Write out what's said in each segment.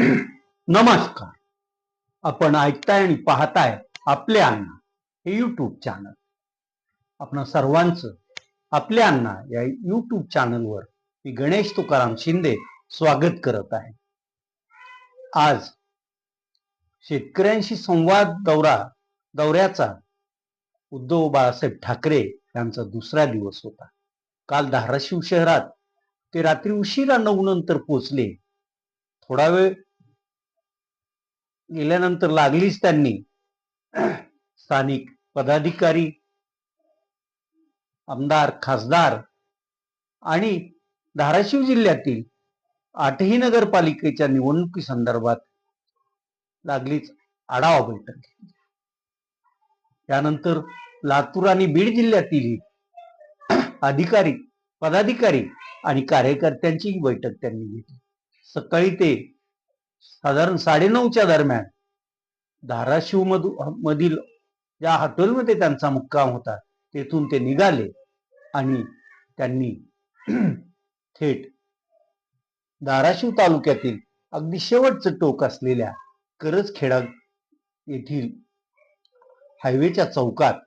नमस्कार. आपण ऐकताय आणि पाहताय आपले अण्णा हे युट्यूब चॅनल आपण सर्वांचं आपले अण्णा या युट्यूब चॅनलवर मी गणेश तुकाराम शिंदे स्वागत करत आहे. आज शेतकऱ्यांशी संवाद दौरा दौऱ्याचा उद्धव बाळासाहेब ठाकरे यांचा दुसरा दिवस होता. काल धाराशिव शहरात ते रात्री उशिरा नऊ नंतर पोचले थोडा वेळ गेल्यानंतर लागलीच त्यांनी. स्थानिक पदाधिकारी आमदार खासदार आणि धाराशिव जिल्ह्यातील आठही नगरपालिकेच्या निवडणुकी संदर्भात लागलीच आढावा बैठक घेतली. त्यानंतर लातूर आणि बीड जिल्ह्यातील अधिकारी पदाधिकारी आणि कार्यकर्त्यांचीही बैठक त्यांनी घेतली. सकाळी ते साधारण साडेनऊच्या दरम्यान धाराशिव मधू मधील ज्या हॉटेलमध्ये त्यांचा मुक्काम होता तेथून ते निघाले आणि त्यांनी थेट धाराशिव तालुक्यातील अगदी शेवटचं टोक असलेल्या करजखेडा येथील हायवेच्या चौकात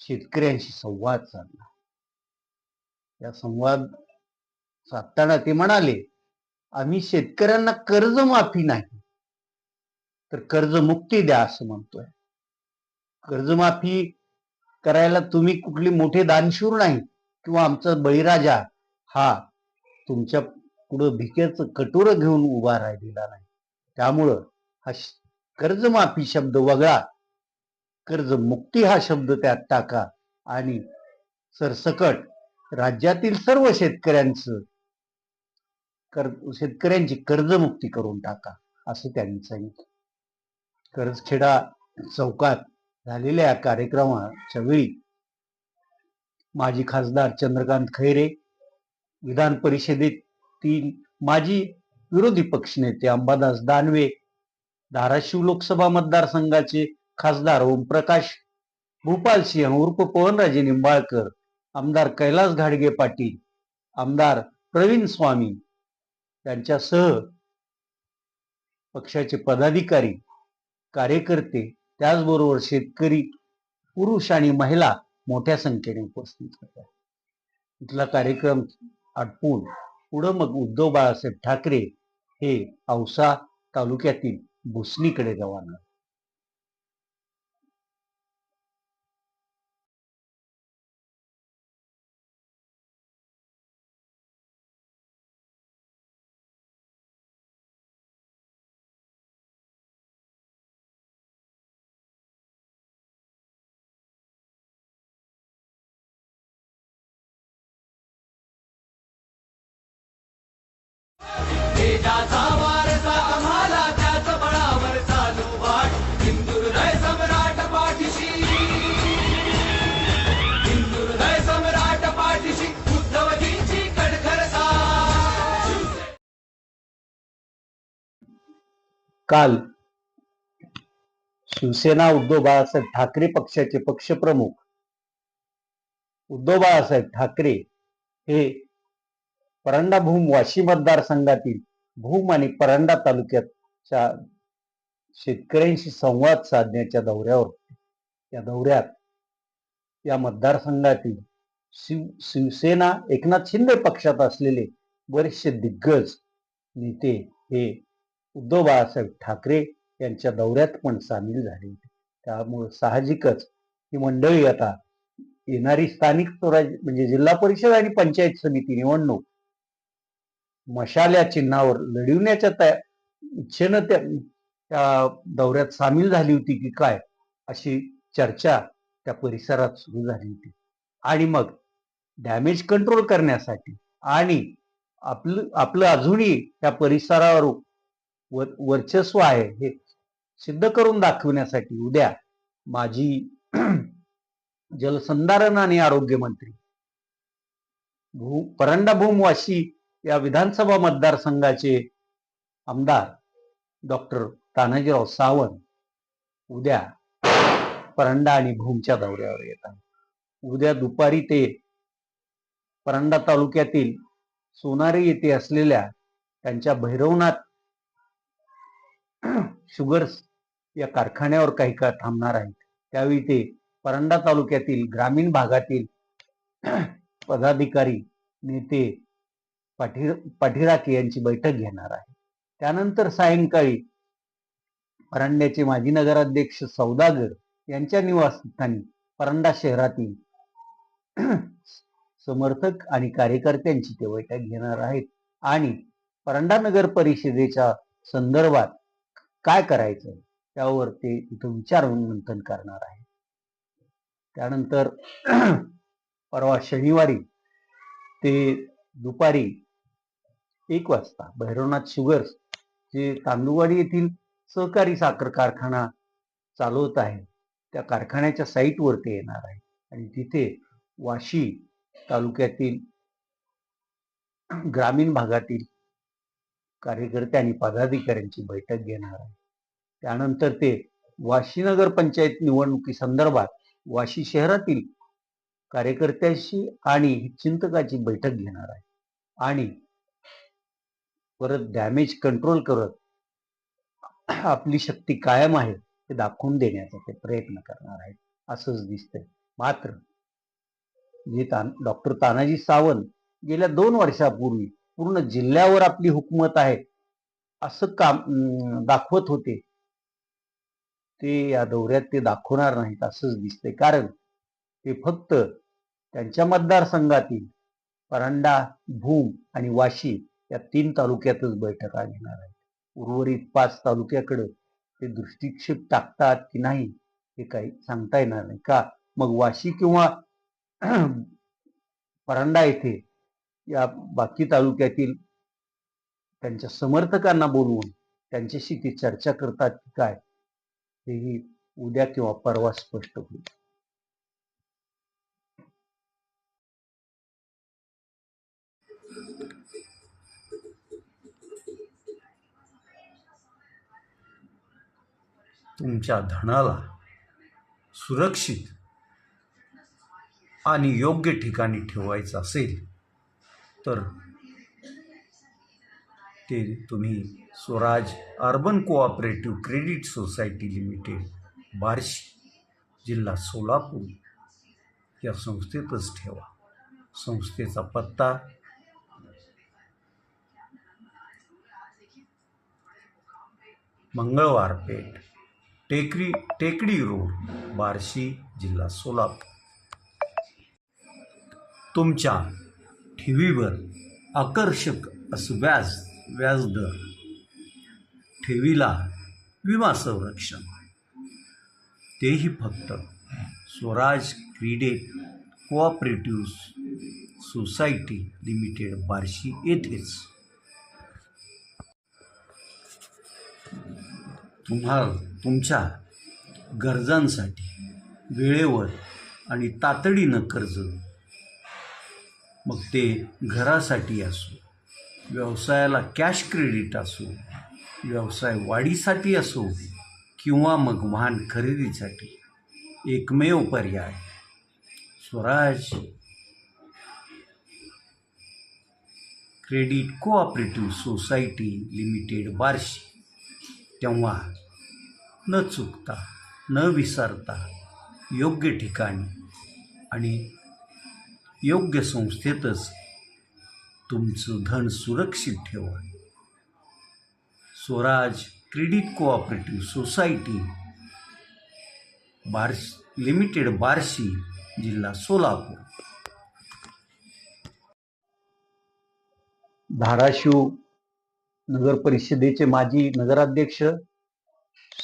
शेतकऱ्यांशी संवाद साधला. या संवाद साधताना ते म्हणाले आम्ही शेतकऱ्यांना कर्जमाफी नाही. तर कर्जमुक्ती द्या असं म्हणतोय. कर्जमाफी करायला तुम्ही कुठली मोठे दानशूर नाही किंवा आमचा बळीराजा हा तुमच्या पुढं भिकेचं कटोर घेऊन उभा राहिलेला नाही. त्यामुळं हा कर्जमाफी शब्द वगळा. कर्जमुक्ती हा शब्द त्यात टाका आणि सरसकट राज्यातील सर्व शेतकऱ्यांचं कर शेतकऱ्यांची कर्जमुक्ती करून टाका असं त्यांनी सांगितलं. कर्जखेडा चौकात झालेल्या या कार्यक्रमाच्या वेळी माजी खासदार चंद्रकांत खैरे विधान परिषदेत तीन माजी विरोधी पक्षनेते अंबादास दानवे धाराशिव लोकसभा मतदारसंघाचे खासदार ओमप्रकाश भूपाल सिंह उर्फ पवनराजे निंबाळकर आमदार कैलास घाडगे पाटील आमदार प्रवीण स्वामी त्यांच्यासह पक्षाचे पदाधिकारी कार्यकर्ते त्याचबरोबर शेतकरी पुरुष आणि महिला मोठ्या संख्येने उपस्थित होत्या. इथला कार्यक्रम आटपून पुढं मग उद्धव बाळासाहेब ठाकरे हे औसा तालुक्यातील भुसणीकडे रवाना काल शिवसेना उद्धव बाळासाहेब ठाकरे पक्षाचे पक्षप्रमुख उद्धव बाळासाहेब ठाकरे हे परंडा भूम वाशी मतदारसंघातील भूम आणि परंडा तालुक्याच्या शेतकऱ्यांशी संवाद साधण्याच्या दौऱ्यावर या दौऱ्यात या मतदारसंघातील शिव शिवसेना एकनाथ शिंदे पक्षात असलेले बरेचसे दिग्गज नेते हे उद्धव बाळासाहेब ठाकरे यांच्या दौऱ्यात पण सामील झाले होते. त्यामुळं साहजिकच ही मंडळी आता येणारी स्थानिक स्वराज्य म्हणजे जिल्हा परिषद आणि पंचायत समिती निवडणूक मशाल्या चिन्हावर लढविण्याच्या तया इच्छेनं त्या दौऱ्यात सामील झाली होती की काय अशी चर्चा त्या परिसरात सुरू झाली होती. आणि मग डॅमेज कंट्रोल करण्यासाठी आणि आपलं आपलं अजूनही त्या परिसरावर वर- वर्चस्व आहे हे सिद्ध करून दाखवण्यासाठी उद्या माजी जलसंधारण आणि आरोग्य मंत्री भू परंडा भूमवाशी या विधानसभा मतदारसंघाचे आमदार डॉक्टर तानाजीराव सावंत उद्या परंडा आणि भूमच्या दौऱ्यावर येतात. उद्या दुपारी ते परंडा तालुक्यातील सोनारी येथे असलेल्या त्यांच्या भैरवनाथ शुगर्स या कारखान्यावर काही काळ थांबणार आहेत. त्यावेळी ते परंडा तालुक्यातील ग्रामीण भागातील पदाधिकारी नेते पाठी पाठीराके यांची बैठक घेणार आहे त्यानंतर सायंकाळी परंड्याचे माजी नगराध्यक्ष सौदागर यांच्या निवासस्थानी परंडा शहरातील समर्थक आणि कार्यकर्त्यांची ते बैठक घेणार आहेत. आणि परंडा नगर परिषदेच्या संदर्भात काय करायचं? त्यावर ते तिथं विचार मंथन करणार आहे. त्यानंतर परवा शनिवारी ते दुपारी एक वाजता भैरवनाथ शुगर्स जे तांदुळवाडी येथील सहकारी साखर कारखाना चालवत आहे त्या कारखान्याच्या साईटवर ते येणार आहे. आणि तिथे वाशी तालुक्यातील ग्रामीण भागातील कार्यकर्ते आणि पदाधिकाऱ्यांची बैठक घेणार आहे. त्यानंतर ते वाशीनगर पंचायत निवडणुकी संदर्भात वाशी शहरातील कार्यकर्त्याशी आणि चिंतकाची बैठक घेणार आहे. आणि परत डॅमेज कंट्रोल करत आपली शक्ती कायम आहे ते दाखवून देण्याचा ते प्रयत्न करणार आहेत. असंच दिसतंय. मात्र जे तान डॉक्टर तानाजी सावंत गेल्या दोन वर्षापूर्वी पूर्ण जिल्ह्यावर आपली हुकूमत आहे असं काम दाखवत होते. ते या दौऱ्यात ते दाखवणार नाहीत असंच दिसतंय. कारण ते फक्त त्यांच्या मतदारसंघातील परांडा भूम आणि वाशी या तीन तालुक्यातच बैठका घेणार आहेत. उर्वरित पाच तालुक्याकडे ते दृष्टिक्षेप टाकतात की नाही हे काही सांगता येणार नाही. का? मग वाशी किंवा परांडा येथे या बाकी तालुक्यातील त्यांच्या समर्थकांना बोलवून त्यांच्याशी ते चर्चा करतात की काय हेही उद्या किंवा परवा स्पष्ट होईल. तुमच्या धनाला सुरक्षित आणि योग्य ठिकाणी ठेवायचं असेल तर ते तुम्ही Swaraj urban cooperative credit society limited Barshi जिल्हा सोलापूर या संस्थेतच ठेवा. संस्थेचा पत्ता मंगळवार पेठ टेकडी टेकडी रोड बार्शी जिल्हा सोलापूर. तुमच्या ठेवीवर आकर्षक असं व्याज व्याजदर. ठेवीला विमा संरक्षण. तेही फक्त Swaraj credit cooperative society limited Barshi येथेच. तुम्हाला तुमच्या गरजांसाठी वेळेवर आणि तातडीनं कर्ज मग ते घरासाठी असो व्यवसायाला कॅश क्रेडिट असो व्यवसाय वाढीसाठी असो किंवा मग वाहन खरेदीसाठी एकमेव पर्याय. Swaraj credit cooperative society limited Barshi. तेव्हा न चुकता न विसरता योग्य ठिकाणी आणि योग्य संस्थेतच तुमचं धन सुरक्षित ठेवा. Swaraj credit cooperative society Barshi limited Barshi जिल्हा सोलापूर. धाराशिव नगर परिषदेचे माजी नगराध्यक्ष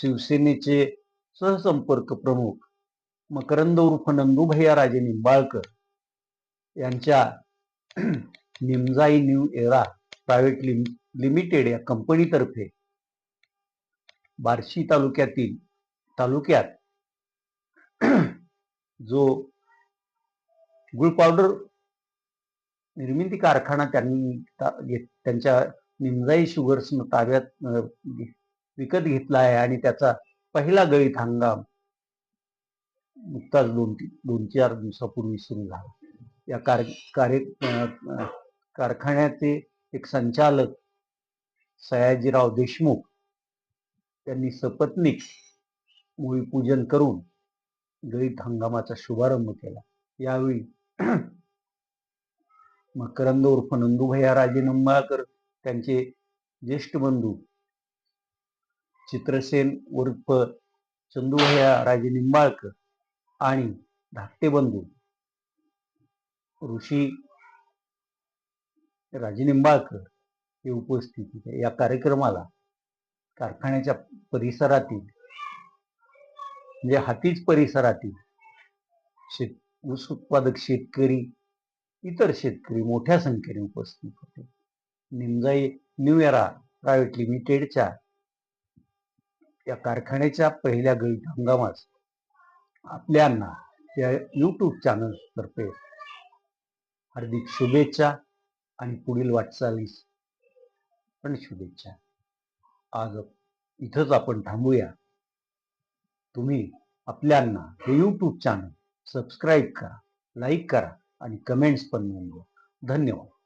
शिवसेनेचे सहसंपर्क प्रमुख मकरंद उर्फ नंदूभैया राजे निंबाळकर यांच्या निमजाई न्यू एरा प्रायव्हेट लिम लिमिटेड या कंपनीतर्फे बार्शी तालुक्यातील तालुक्यात जो गुळ पावडर निर्मिती कारखाना त्यांनी त्यांच्या निमजाई शुगर्स ताब्यात विकत घेतला आहे आणि त्याचा पहिला गळीत हंगाम नुकताच दोन दोन चार दिवसापूर्वी सुरू झाला. या कार कार्य कारखान्याचे एक संचालक सयाजीराव देशमुख त्यांनी सपत्नीक मुळी पूजन करून गळीत हंगामाचा शुभारंभ केला. यावेळी मकरंद उर्फ नंदुभैया राजे निंबाळकर त्यांचे ज्येष्ठ बंधू चित्रसेन उर्फ चंदूभैया राजे निंबाळकर आणि धाकटे बंधू ऋषी राजनिंबाळकर हे उपस्थित होते. या कार्यक्रमाला कारखान्याच्या परिसरातील म्हणजे हातीच परिसरातील शेत ऊस उत्पादक शेतकरी इतर शेतकरी मोठ्या संख्येने उपस्थित होते. निमजाई न्यू एरा प्रायव्हेट लिमिटेडच्या या कारखान्याच्या पहिल्या गळीत हंगामास आपल्यांना या यूट्यूब चॅनल तर्फे हार्दिक शुभेच्छा आणि पुढील वाटचालीस पण शुभेच्छा. आज इथंच आपण थांबूया. तुम्ही आपल्यांना हे यूट्यूब चॅनल सबस्क्राईब करा लाईक करा आणि कमेंट्स पण नोंदवा. धन्यवाद.